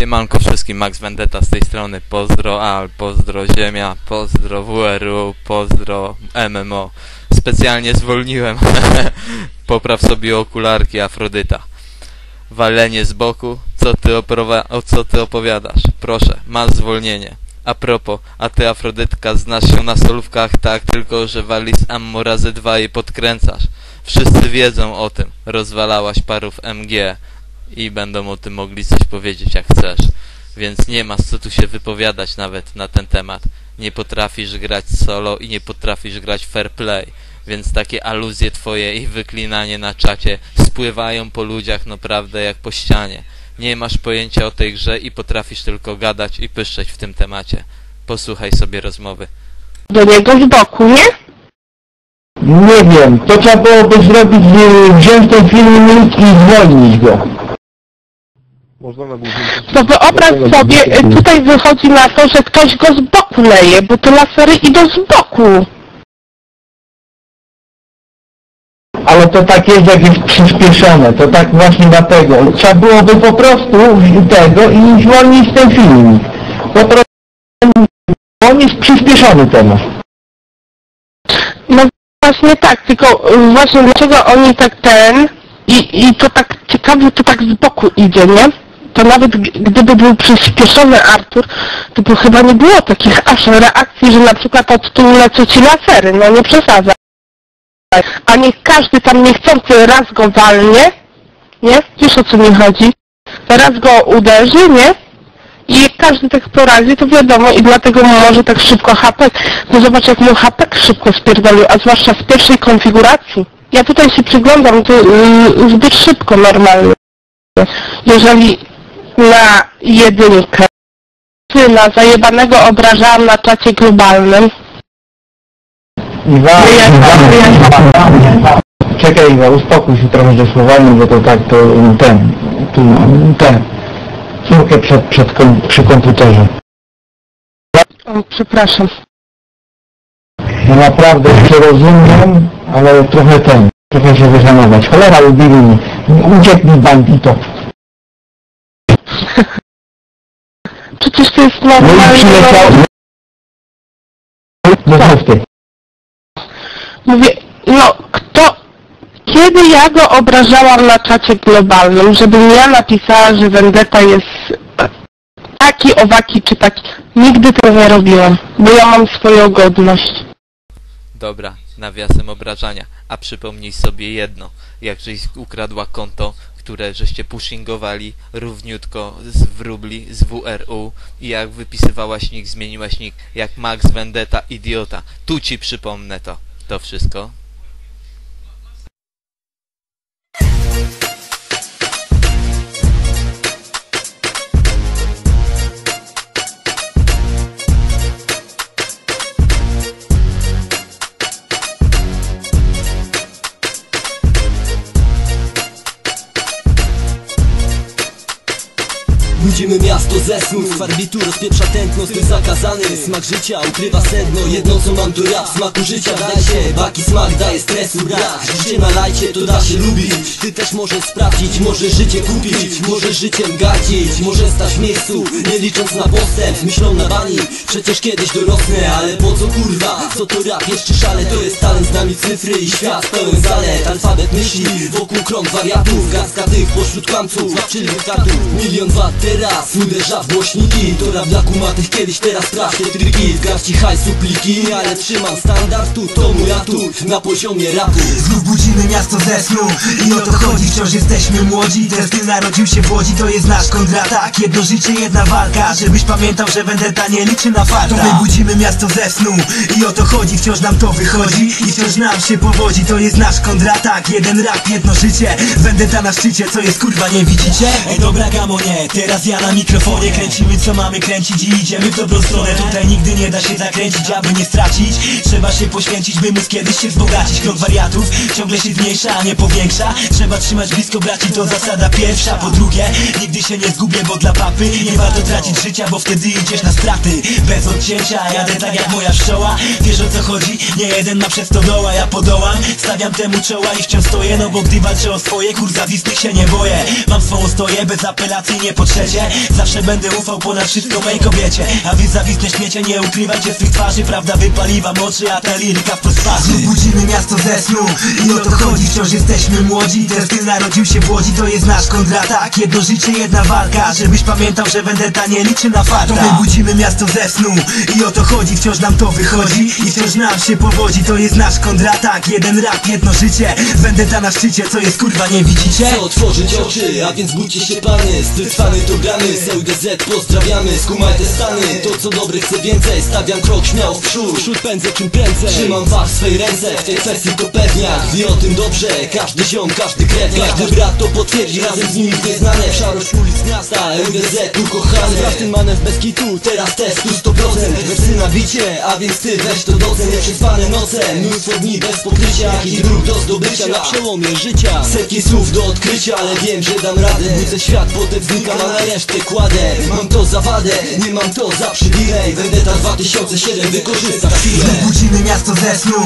Siemanko wszystkim, Max Vendetta z tej strony, pozdro Al, pozdro Ziemia, pozdro WRU, pozdro MMO. Specjalnie zwolniłem, popraw sobie okularki Afrodyta. Walenie z boku, co ty, o co ty opowiadasz? Proszę, masz zwolnienie. A propos, a ty Afrodytka znasz się na solówkach tak, tylko że walisz ammo razy dwa i podkręcasz. Wszyscy wiedzą o tym, rozwalałaś parów MG i będą o tym mogli coś powiedzieć jak chcesz. Więc nie masz co tu się wypowiadać nawet na ten temat. Nie potrafisz grać solo i nie potrafisz grać fair play. Więc takie aluzje twoje i wyklinanie na czacie spływają po ludziach naprawdę jak po ścianie. Nie masz pojęcia o tej grze i potrafisz tylko gadać i pyszczeć w tym temacie. Posłuchaj sobie rozmowy. do niego z boku, nie? Nie wiem, to trzeba byłoby zrobić, y, wziąć ten filmik i zwolnić go. Można na głównym wyobraź sobie, y, tutaj wychodzi na to, że ktoś go z boku leje, bo te lasery idą z boku. Ale to tak jest, jak jest przyspieszone, to tak właśnie dlatego. Trzeba byłoby po prostu tego i zwolnić ten filmik. Po prostu on jest przyspieszony temat. No właśnie tak, tylko y, właśnie dlaczego oni tak ten i, i to tak ciekawie to tak z boku idzie, nie? To nawet gdyby był przyspieszony Artur, to by chyba nie było takich aż reakcji, że na przykład od tyłu lecą ci lasery, no nie przesadzaj. A niech każdy tam niechcący raz go walnie, nie? Wiesz o co mi chodzi? Raz go uderzy, nie? I jak każdy tak porazi, to wiadomo i dlatego mu może tak szybko HP. No zobacz jak mu HP szybko spierdolił, a zwłaszcza z pierwszej konfiguracji. Ja tutaj się przyglądam, to yy, zbyt szybko normalnie. Jeżeli na jedynkę, syna zajebanego obrażałam na czacie globalnym, Iwa, Iwa, czekaj Iwa, uspokój się trochę ze słowami, bo to tak to ten, tu, ten, córkę przed, przed, kom- przy komputerze. o, przepraszam, naprawdę cię rozumiem, ale trochę ten, trochę się wyhamować. Cholera ubili mnie, uciekł mi bandito. Przecież to jest No i przyleciał, no. Mówię, no kto, kiedy ja go obrażałam na czacie globalnym, żebym ja napisała, że Vendetta jest taki, owaki czy taki. Nigdy tego nie robiłam, bo ja mam swoją godność. Dobra, nawiasem obrażania. A przypomnij sobie jedno. Jak żeś ukradła konto, które żeście pushingowali równiutko z wróbli, z WRU i jak wypisywałaś nick, zmieniłaś nick, jak Max Vendetta idiota. Tu ci przypomnę to. To wszystko. Budzimy miasto ze snów Farbitu rozpieprza tętno, styl zakazany. Smak życia ukrywa sedno Jedno co mam to rap, smaku życia daj się Baki smak daje stresu brak Życie na lajcie to da się lubić. Ty też możesz sprawdzić, możesz życie kupić Możesz życiem gardzić, możesz stać w miejscu Nie licząc na postęp, myślą na bani. Przecież kiedyś dorosnę, ale po co kurwa? Co to rap, jeszcze szale, to jest talent Z nami cyfry i świat pełen zalet. Alfabet myśli, wokół krąg wariatów Garstka tych pośród kłamców, łapczywych kartów Milion wat teraz, uderza w głośniki. To rap dla kumatych kiedyś, teraz te triki Z garści hajsu pliki, ale trzymam standard tu To mój atut, na poziomie rapu. Znów budzimy miasto ze snu. I o to chodzi, wciąż jesteśmy młodzi. Ten styl narodził się w Łodzi, to jest nasz kontratak Jedno życie, jedna walka. Żebyś pamiętał, że Vendetta nie liczy na farta. To my budzimy miasto ze snu. I o to chodzi, wciąż nam to wychodzi. I wciąż nam się powodzi, to jest nasz kontratak Jeden rap, jedno życie. Vendetta na szczycie, co jest kurwa, nie widzicie? Ej dobra gamonie, teraz ja na mikrofonie Kręcimy co mamy kręcić i idziemy w dobrą stronę. Tutaj nigdy nie da się zakręcić, aby nie stracić. Trzeba się poświęcić, by móc kiedyś się wzbogacić. Krąg wariatów ciągle się zmniejsza, a nie powiększa. Trzeba trzymać blisko braci, to zasada pierwsza. Po drugie, nigdy się nie zgubię, bo dla papy Nie warto tracić życia, bo wtedy idziesz na straty. Bez odcięcia, jadę tak jak moja pszczoła. Wiesz o co chodzi? Nie jeden ma przez to doła, ja podołam. Stawiam temu czoła i wciąż stoję No bo gdy walczę o swoje, kur zawistych się nie boję. Mam swą stoję, nie po trzecie świecie Zawsze będę ufał ponad wszystko mej kobiecie. A wy zawisne śmiecie, nie ukrywajcie swych twarzy. Prawda wypaliwa moczy, a ta liryka w twarzy. Budzimy miasto ze snu. I o to chodzi Wciąż jesteśmy młodzi, ten styl narodził się w Łodzi To jest nasz kontratak, jedno życie, jedna walka. Żebyś pamiętał, że vendetta nie liczy na farta. To my budzimy miasto ze snu. I o to chodzi Wciąż nam to wychodzi. I wciąż nam się powodzi To jest nasz kontratak, jeden rap, jedno życie. Vendetta na szczycie, co jest kurwa nie widzicie? Chcę otworzyć oczy, a więc bójcie się pany Styl cwany to gramy, SLDZ pozdrawiamy Skumaj te stany, to co dobre chcę więcej Stawiam krok śmiało w przód, przód pędzę czym prędzej. Trzymam was w swej ręce, w tej kwestii to pewniak. Wie o tym dobrze, każdy ziom, każdy krewniak Każdy brat to potwierdzi, razem z nimi w nieznane Szarość ulic miasta, LDZ tu kochany Sprawdź ten manewr bez kitu, teraz test tu 100% Wersy na bicie, a więc ty weź to docen Nieprzespane noce, mnóstwo dni bez pokrycia. I dróg do zdobycia na przełomie życia. Setki słów do odkrycia, ale wiem, że dam radę. Budzę świat, potem znikam, a na resztę kładę. Mam to za wadę, nie mam to za przywilej. Vendetta 2007 wykorzysta chwilę budzimy miasto ze snu